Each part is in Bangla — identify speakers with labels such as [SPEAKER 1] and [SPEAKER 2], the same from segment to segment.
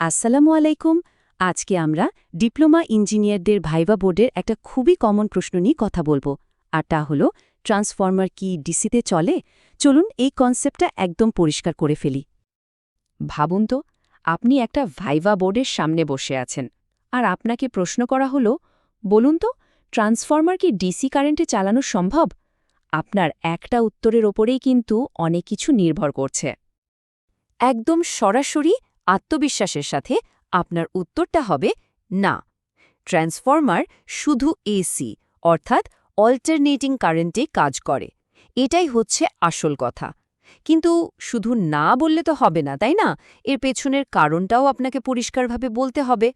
[SPEAKER 1] আসসালামু আলাইকুম। আজকে আমরা ডিপ্লোমা ইঞ্জিনিয়ারদের ভাইবা বোর্ডের একটা খুবই কমন প্রশ্ন নিয়ে কথা বলব। আর তা হলো, ট্রান্সফর্মার কি ডিসিতে চলে? চলুন এই কনসেপ্টটা একদম পরিষ্কার করে ফেলি। ভাবুন তো, আপনি একটা ভাইভা বোর্ডের সামনে বসে আছেন। আর আপনাকে প্রশ্ন করা হলো, বলুন তো, ট্রান্সফর্মার কি ডিসি কারেন্টে চালানো সম্ভব? আপনার একটা উত্তরের ওপরেই কিন্তু অনেক কিছু নির্ভর করছে। একদম সরাসরি আত্মবিশ্বাসের সাথে আপনার উত্তরটা হবে না। ট্রান্সফর্মার শুধু এসি, অর্থাৎ অল্টারনেটিং কারেন্টে কাজ করে। এটাই হচ্ছে আসল কথা। কিন্তু শুধু না বললে তো হবে না, তাই না? এর পেছনের কারণটাও আপনাকে পরিষ্কারভাবে বলতে হবে।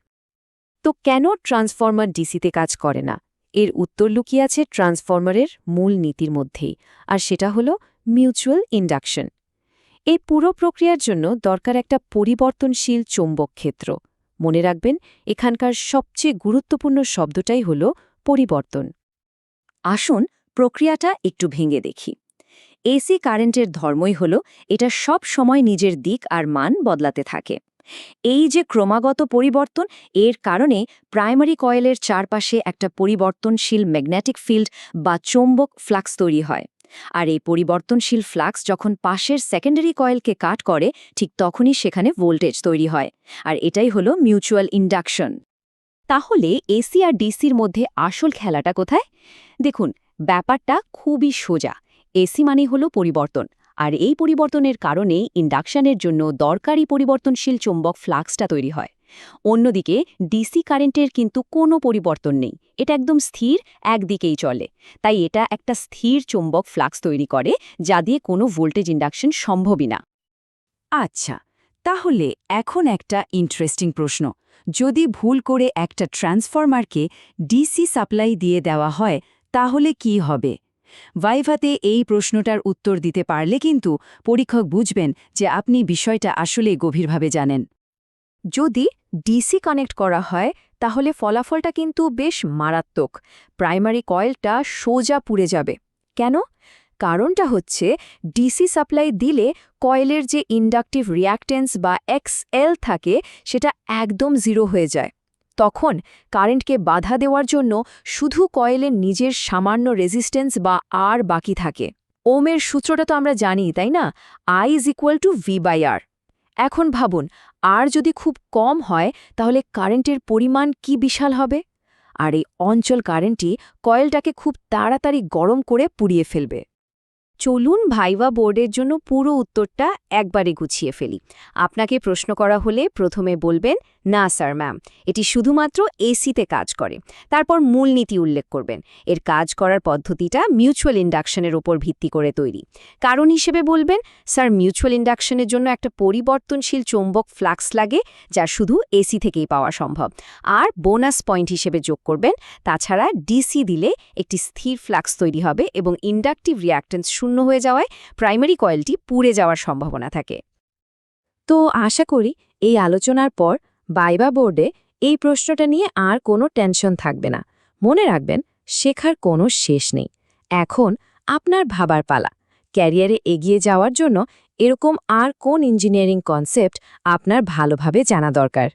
[SPEAKER 1] তো কেন ট্রান্সফর্মার ডিসিতে কাজ করে না? এর উত্তর লুকিয়ে আছে ট্রান্সফর্মারের মূল নীতির মধ্যেই, আর সেটা হলো মিউচুয়াল ইন্ডাকশন। এই পুরো প্রক্রিয়ার জন্য দরকার একটা পরিবর্তনশীল চৌম্বক ক্ষেত্র। মনে রাখবেন, এখানকার সবচেয়ে গুরুত্বপূর্ণ শব্দটাই হল পরিবর্তন। আসুন প্রক্রিয়াটা একটু ভেঙে দেখি। এসি কারেন্টের ধর্মই হল, এটা সব সময় নিজের দিক আর মান বদলাতে থাকে। এই যে ক্রমাগত পরিবর্তন, এর কারণে প্রাইমারি কয়েলের চারপাশে একটা পরিবর্তনশীল ম্যাগনেটিক ফিল্ড বা চৌম্বক ফ্লাক্স তৈরি হয়। আর এই পরিবর্তনশীল ফ্লাক্স যখন পাশের সেকেন্ডারি কয়েলকে কাট করে, ঠিক তখনই সেখানে ভোল্টেজ তৈরি হয়। আর এটাই হলো মিউচুয়াল ইন্ডাকশন তাহলে এসি আর ডিসির মধ্যে আসল খেলাটা কোথায়? দেখুন, ব্যাপারটা খুবই সোজা। এসি মানে হলো পরিবর্তন। আর এই পরিবর্তনের কারণে ইন্ডাকশনের জন্য দরকারি পরিবর্তনশীল চৌম্বক ফ্লাক্সটা তৈরি হয়। অন্যদিকে, ডিসি কারেন্টের কিন্তু কোনো পরিবর্তন নেই। এটা একদম স্থির, একদিকেই চলে। তাই এটা একটা স্থির চৌম্বক ফ্লাক্স তৈরি করে, যা দিয়ে কোনো ভোল্টেজ ইন্ডাকশন সম্ভবই না। আচ্ছা তাহলে এখন একটা ইন্টারেস্টিং প্রশ্ন। যদি ভুল করে একটা ট্রান্সফরমারকে ডিসি সাপ্লাই দিয়ে দেওয়া হয়, তাহলে কি হবে? ভাইভাতে এই প্রশ্নটার উত্তর দিতে পারলে কিন্তু পরীক্ষক বুঝবেন যে আপনি বিষয়টা আসলে গভীরভাবে জানেন। যদি ডিসি কানেক্ট করা হয়, তাহলে ফলাফলটা কিন্তু বেশ মারাত্মক। প্রাইমারি কয়েলটা সোজা পুড়ে যাবে। কেন? কারণটা হচ্ছে ডিসি সাপ্লাই দিলে কয়েলের যে ইন্ডাকটিভ রিয়াক্টেন্স বা এক্সএল থাকে, সেটা একদম জিরো হয়ে যায়। তখন কারেন্টকে বাধা দেওয়ার জন্য শুধু কয়েলের নিজের সামান্য রেজিস্ট্যান্স বা আর বাকি থাকে। ওমের সূত্রটা তো আমরা জানি, তাই না? I is equal to V by R এখন ভাবুন, আর যদি খুব কম হয়, তাহলে কারেন্টের পরিমাণ কি বিশাল হবে? আর এই অঞ্চল কারেন্টটি কয়েলটাকে খুব তাড়াতাড়ি গরম করে পুড়িয়ে ফেলবে। চলুন ভাইভা বোর্ডের জন্য পুরো উত্তরটা একবারে গুছিয়ে ফেলি। আপনাকে প্রশ্ন করা হলে প্রথমে বলবেন, না, স্যার, ম্যাম। এটি শুধুমাত্র এসিতে কাজ করে। তারপর মূলনীতি উল্লেখ করবেন। এর কাজ করার পদ্ধতিটা মিউচুয়াল ইন্ডাকশনের ওপর ভিত্তি করে তৈরি। কারণ হিসেবে বলবেন, স্যার, মিউচুয়াল ইন্ডাকশনের জন্য একটা পরিবর্তনশীল চৌম্বক ফ্লাক্স লাগে, যা শুধু এসি থেকেই পাওয়া সম্ভব। আর বোনাস পয়েন্ট হিসেবে যোগ করবেন, তাছাড়া ডিসি দিলে একটি স্থির ফ্লাক্স তৈরি হবে এবং ইন্ডাকটিভ রিয়াক্টেন্স শূন্য হয়ে যাওয়ায় প্রাইমারি কয়েলটি পুড়ে যাওয়ার সম্ভাবনা থাকে। তো আশা করি এই আলোচনার পর বাইবা বোর্ডে এই প্রশ্নটা নিয়ে আর কোনো টেনশন থাকবে না। মনে রাখবেন, শেখার কোনো শেষ নেই। এখন আপনার ভাবার পালা। ক্যারিয়ারে এগিয়ে যাওয়ার জন্য এরকম আর কোন ইঞ্জিনিয়ারিং কনসেপ্ট আপনার ভালোভাবে জানা দরকার?